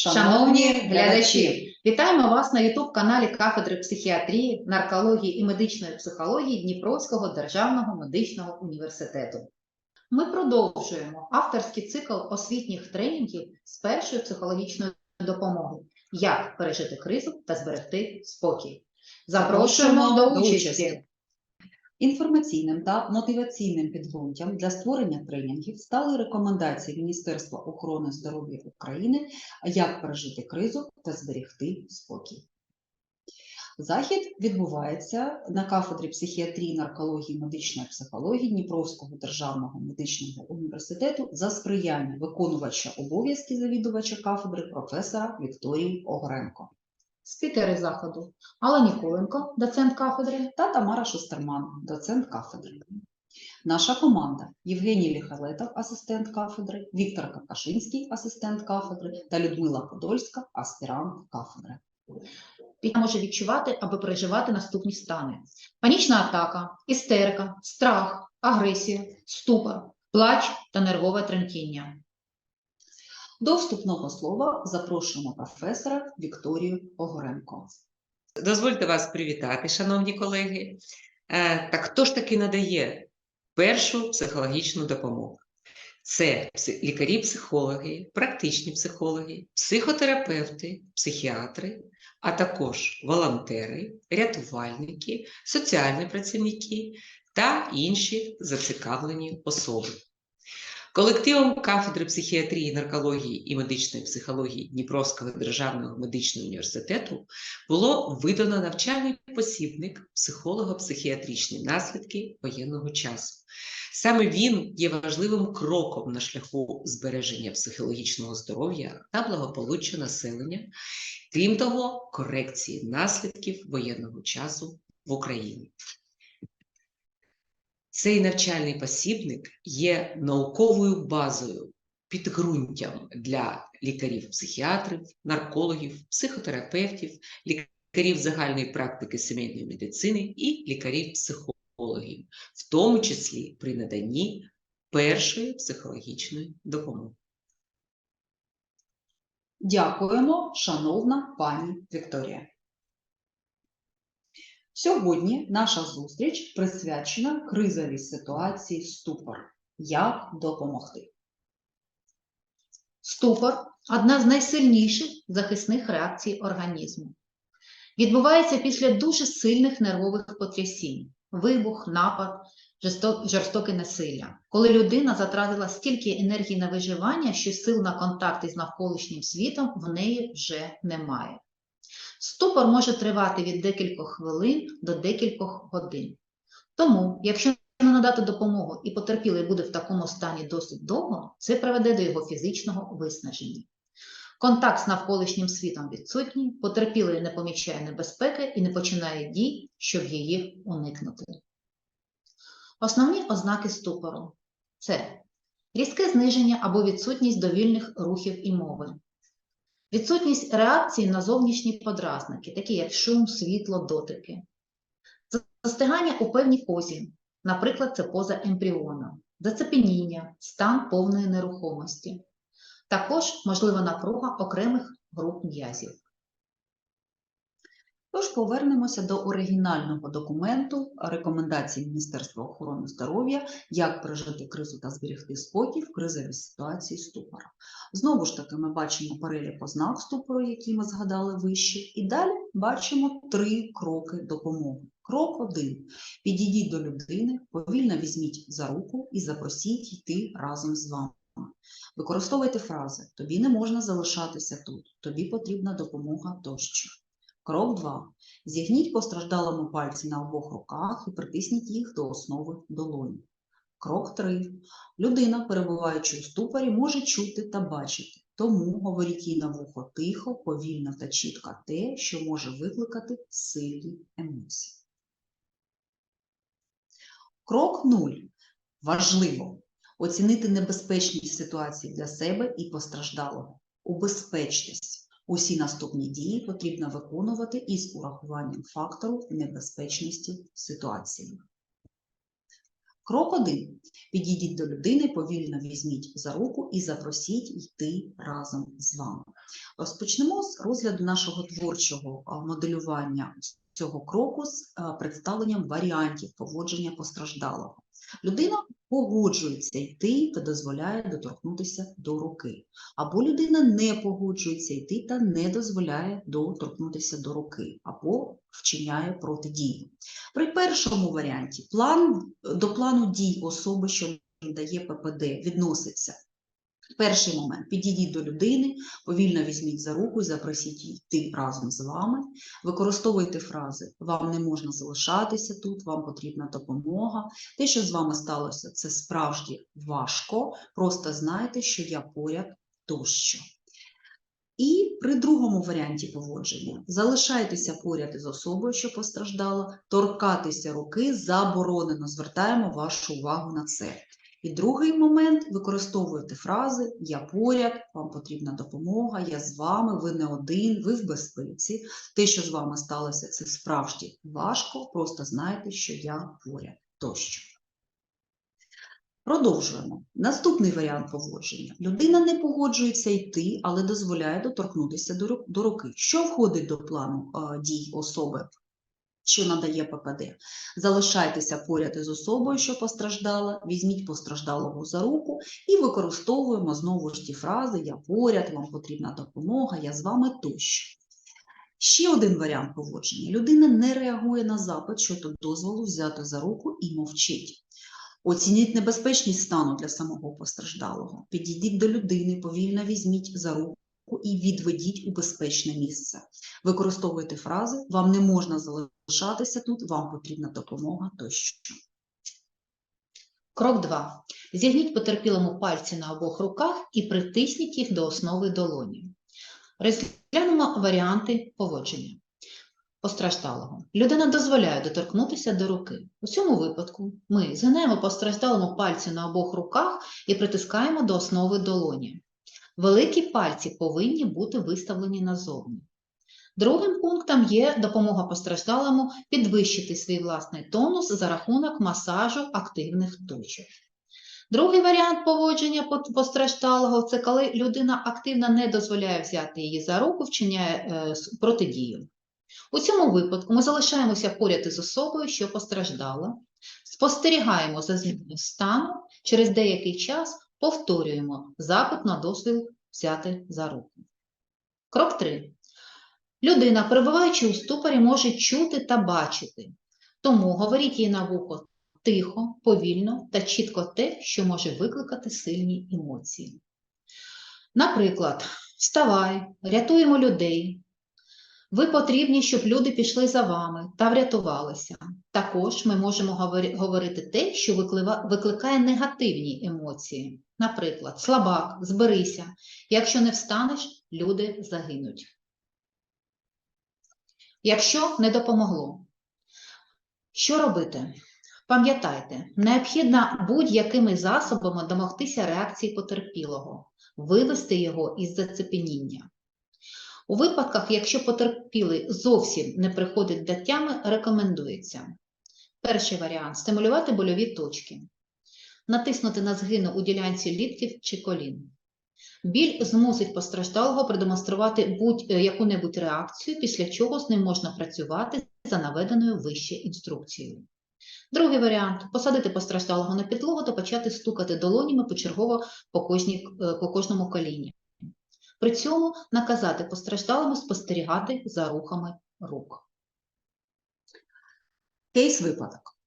Шановні глядачі, вітаємо вас на YouTube-каналі кафедри психіатрії, наркології і медичної психології Дніпровського державного медичного університету. Ми продовжуємо авторський цикл освітніх тренінгів з першої психологічної допомоги, як пережити кризу та зберегти спокій. Запрошуємо до участі. Інформаційним та мотиваційним підґрунтям для створення тренінгів стали рекомендації Міністерства охорони здоров'я України як пережити кризу та зберегти спокій. Захід відбувається на кафедрі психіатрії, наркології, медичної психології Дніпровського державного медичного університету за сприяння виконувача обов'язки завідувача кафедри професора Вікторії Огренко Спікери заходу Алла Ніколенко, доцент кафедри, та Тамара Шустерман, доцент кафедри. Наша команда Євгеній Ліхалетов, асистент кафедри, Віктор Какашинський, асистент кафедри та Людмила Подольська, аспірант кафедри. Під може відчувати або переживати наступні стани: панічна атака, істерика, страх, агресія, ступор, плач та нервове тремтіння. До вступного слова запрошуємо професора Вікторію Огоренко. Дозвольте вас привітати, шановні колеги. Е, Так хто ж таки надає першу психологічну допомогу? Це лікарі-психологи, практичні психологи, психотерапевти, психіатри, а також волонтери, рятувальники, соціальні працівники та інші зацікавлені особи. Колективом кафедри психіатрії, наркології і медичної психології Дніпровського державного медичного університету було видано навчальний посібник психолого-психіатричні наслідки воєнного часу. Саме він є важливим кроком на шляху збереження психологічного здоров'я та благополуччя населення, крім того, корекції наслідків воєнного часу в Україні. Цей навчальний посібник є науковою базою, підґрунтям для лікарів-психіатрів, наркологів, психотерапевтів, лікарів загальної практики сімейної медицини і лікарів-психологів, в тому числі при наданні першої психологічної допомоги. Дякуємо, шановна пані Вікторія. Сьогодні наша зустріч присвячена кризовій ситуації ступор. Як допомогти? Ступор одна з найсильніших захисних реакцій організму. Відбувається після дуже сильних нервових потрясінь, вибух, напад, жорстоке насилля, коли людина затратила стільки енергії на виживання, що сил на контакт із навколишнім світом в неї вже немає. Ступор може тривати від декількох хвилин до декількох годин. Тому, якщо не надати допомогу і потерпілий буде в такому стані досить довго, це приведе до його фізичного виснаження. Контакт з навколишнім світом відсутній, потерпілий не помічає небезпеки і не починає дій, щоб її уникнути. Основні ознаки ступору це різке зниження або відсутність довільних рухів і мови, відсутність реакції на зовнішні подразники, такі як шум, світло, дотики, застигання у певній позі, наприклад, це поза ембріона, зацепеніння, стан повної нерухомості. Також можлива напруга окремих груп м'язів. Тож повернемося до оригінального документу рекомендацій Міністерства охорони здоров'я, як пережити кризу та зберегти спокій в кризовій ситуації ступора. Знову ж таки, ми бачимо перелік ознак ступору, які ми згадали вище, і далі бачимо три кроки допомоги. Крок один. Підійдіть до людини, повільно візьміть за руку і запросіть йти разом з вами. Використовуйте фрази Тобі не можна залишатися тут, тобі потрібна допомога тощо. Крок 2. Зігніть постраждалому пальці на обох руках і притисніть їх до основи долоні. Крок 3. Людина, перебуваючи у ступорі, може чути та бачити, тому говоріть їй на вухо тихо, повільно та чітко те, що може викликати сильні емоції. Крок 0. Важливо оцінити небезпечність ситуації для себе і постраждалого. Убезпечтесь. Усі наступні дії потрібно виконувати із урахуванням фактору небезпечності ситуації. Крок 1. Підійдіть до людини, повільно візьміть за руку і запросіть йти разом з вами. Розпочнемо з розгляду нашого творчого моделювання цього кроку з представленням варіантів поводження постраждалого. Людина погоджується йти та дозволяє доторкнутися до руки. Або людина не погоджується йти та не дозволяє доторкнутися до руки, або вчиняє протидію. При першому варіанті план, до плану дій особи, що дає ППД, відноситься. Перший момент підійдіть до людини, повільно візьміть за руку запросіть її йти разом з вами. Використовуйте фрази Вам не можна залишатися тут, вам потрібна допомога. Те, що з вами сталося, це справді важко. Просто знайте, що я поряд тощо. І при другому варіанті поводження залишайтеся поряд із особою, що постраждала, торкатися руки заборонено. Звертаємо вашу увагу на це. І другий момент використовуєте фрази Я поряд, вам потрібна допомога, я з вами, ви не один, ви в безпеці. Те, що з вами сталося, це справді важко, просто знайте, що я поряд тощо. Продовжуємо. Наступний варіант поводження. Людина не погоджується йти, але дозволяє доторкнутися до, руки. Що входить до плану а, дій особи, що надає ППД? Залишайтеся поряд із особою, що постраждала, візьміть постраждалого за руку і використовуємо знову ж ті фрази Я поряд, вам потрібна допомога, я з вами тощо. Ще один варіант поводження. Людина не реагує на запит щодо дозволу взяти за руку і мовчить. Оцініть небезпечність стану для самого постраждалого. Підійдіть до людини, повільно візьміть за руку і відведіть у безпечне місце. Використовуйте фрази Вам не можна залишатися тут, вам потрібна допомога тощо. Крок 2. Зігніть потерпілому пальці на обох руках і притисніть їх до основи долоні. Розглянемо варіанти поводження постраждалого. Людина дозволяє доторкнутися до руки. У цьому випадку ми згинаємо постраждалому пальці на обох руках і притискаємо до основи долоні. Великі пальці повинні бути виставлені назовні. Другим пунктом є допомога постраждалому підвищити свій власний тонус за рахунок масажу активних точок. Другий варіант поводження постраждалого це коли людина активно не дозволяє взяти її за руку, вчиняє е, протидію. У цьому випадку ми залишаємося поряд із особою, що постраждала, спостерігаємо за зміною стану, через деякий час повторюємо запит на дозвіл взяти за руку. Крок 3. Людина, перебуваючи у ступорі, може чути та бачити, тому говоріть їй на вухо тихо, повільно та чітко те, що може викликати сильні емоції. Наприклад, вставай, рятуємо людей. Ви потрібні, щоб люди пішли за вами та врятувалися. Також ми можемо говорити те, що викликає негативні емоції. Наприклад, слабак, зберися. Якщо не встанеш, люди загинуть. Якщо не допомогло, що робити? Пам'ятайте, необхідно будь-якими засобами домогтися реакції потерпілого, вивести його із зацепеніння. У випадках, якщо потерпілий зовсім не приходить до тями, рекомендується. Перший варіант стимулювати больові точки, натиснути на згину у ділянці ліктів чи колін. Біль змусить постраждалого продемонструвати будь-яку-небудь реакцію, після чого з ним можна працювати за наведеною вище інструкцією. Другий варіант посадити постраждалого на підлогу та почати стукати долонями почергово по, кожній, е, по кожному коліні. При цьому наказати постраждалому спостерігати за рухами рук. Кейс випадок.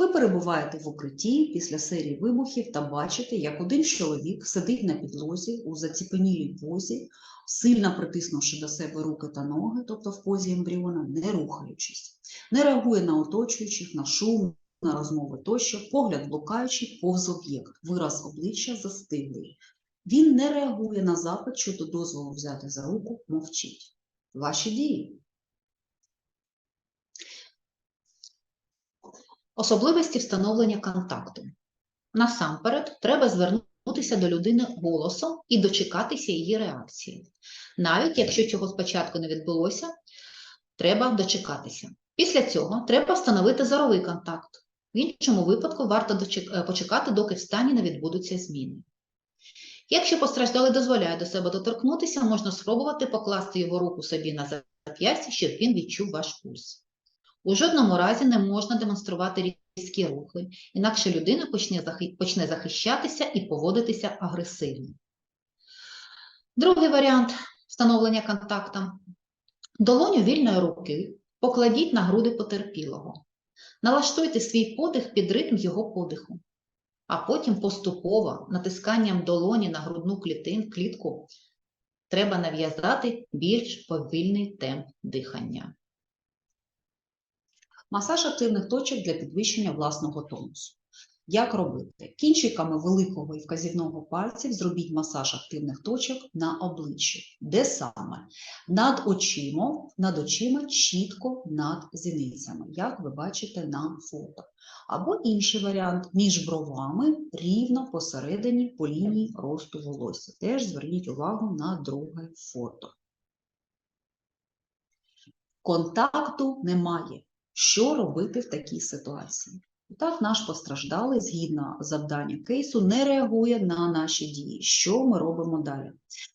Ви перебуваєте в укритті після серії вибухів та бачите, як один чоловік сидить на підлозі у заціпенілій позі, сильно притиснувши до себе руки та ноги, тобто в позі ембріона, не рухаючись, не реагує на оточуючих, на шум, на розмови тощо, погляд блукаючий повз об'єкт, вираз обличчя застиглий. Він не реагує на запит щодо дозволу взяти за руку, мовчить. Ваші дії. Особливості встановлення контакту. Насамперед, треба звернутися до людини голосом і дочекатися її реакції. Навіть якщо цього спочатку не відбулося, треба дочекатися. Після цього треба встановити зоровий контакт. В іншому випадку варто е, почекати, доки в стані не відбудуться зміни. Якщо постраждалий дозволяє до себе доторкнутися, можна спробувати покласти його руку собі на зап'ястя, щоб він відчув ваш пульс. У жодному разі не можна демонструвати різкі рухи, інакше людина почне, захищатися і поводитися агресивно. Другий варіант встановлення контакту. Долоню вільної руки покладіть на груди потерпілого. Налаштуйте свій подих під ритм його подиху, а потім поступово натисканням долоні на грудну клітин, клітку треба нав'язати більш повільний темп дихання. Масаж активних точок для підвищення власного тонусу. Як робити? Кінчиками великого і вказівного пальців зробіть масаж активних точок на обличчі. Де саме? Над очима, над очима чітко над зіницями, як ви бачите на фото. Або інший варіант між бровами рівно посередині по лінії росту волосся. Теж зверніть увагу на друге фото. Контакту немає. Що робити в такій ситуації? Так, наш постраждалий, згідно завдання кейсу, не реагує на наші дії. Що ми робимо далі?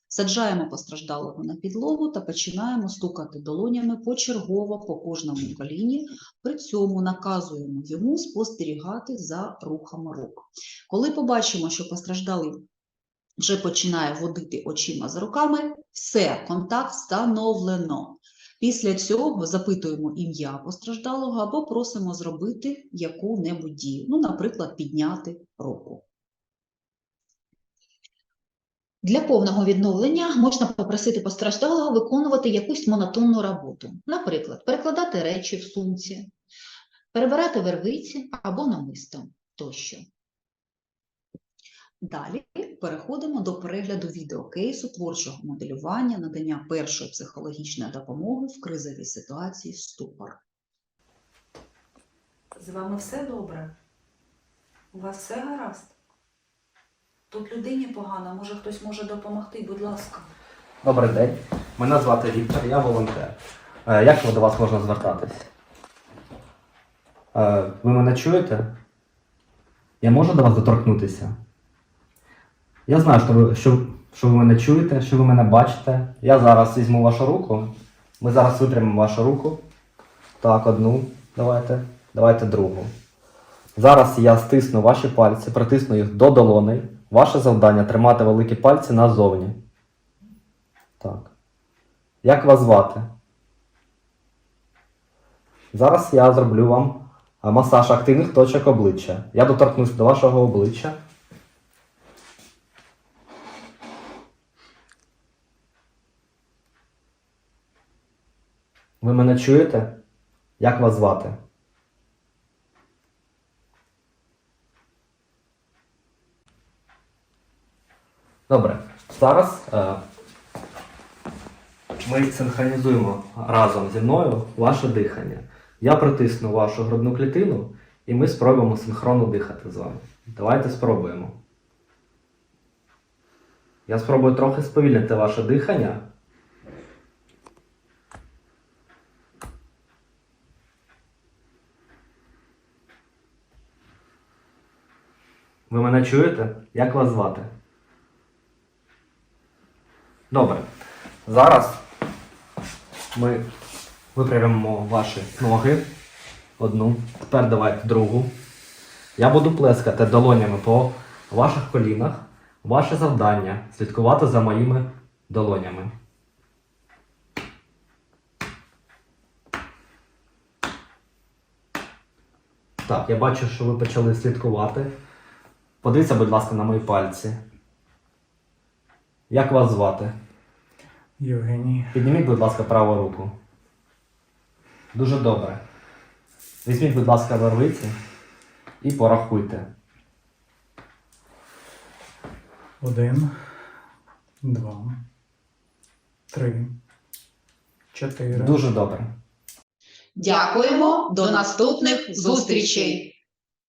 Саджаємо постраждалого на підлогу та починаємо стукати долонями почергово по кожному коліні. При цьому наказуємо йому спостерігати за рухами рук. Коли побачимо, що постраждалий вже починає водити очима за руками, все, контакт встановлено. Після цього запитуємо ім'я постраждалого або просимо зробити яку-небудь дію, ну, наприклад, підняти руку. Для повного відновлення можна попросити постраждалого виконувати якусь монотонну роботу, наприклад, перекладати речі в сумці, перебирати вервиці або намисто тощо. Далі переходимо до перегляду відеокейсу творчого моделювання, надання першої психологічної допомоги в кризовій ситуації ступор. З вами все добре? У вас все гаразд? Тут людині погано, може хтось може допомогти, будь ласка. Добрий день. Мене звати Віктор, я волонтер. Е, Як до вас можна звертатись? Е, Ви мене чуєте? Я можу до вас доторкнутися? Я знаю, що ви, що, що ви мене чуєте, що ви мене бачите. Я зараз візьму вашу руку. Ми зараз витримаємо вашу руку. Так, одну. Давайте. Давайте другу. Зараз я стисну ваші пальці, притисну їх до долоней. Ваше завдання тримати великі пальці назовні. Так. Як вас звати? Зараз я зроблю вам масаж активних точок обличчя. Я доторкнусь до вашого обличчя. Ви мене чуєте? Як вас звати? Добре. Зараз е, ми синхронізуємо разом зі мною ваше дихання. Я притисну вашу грудну клітину, і ми спробуємо синхронно дихати з вами. Давайте спробуємо. Я спробую трохи сповільнити ваше дихання. Ви мене чуєте? Як вас звати? Добре. Зараз ми випрямимо ваші ноги. Одну. Тепер давайте другу. Я буду плескати долонями по ваших колінах. Ваше завдання слідкувати за моїми долонями. Так, я бачу, що ви почали слідкувати. Подивіться, будь ласка, на мої пальці. Як вас звати? Євгеній. Підніміть, будь ласка, праву руку. Дуже добре. Візьміть, будь ласка, вервиці і порахуйте. Один, два, три, чотири. Дуже добре. Дякуємо, до наступних зустрічей!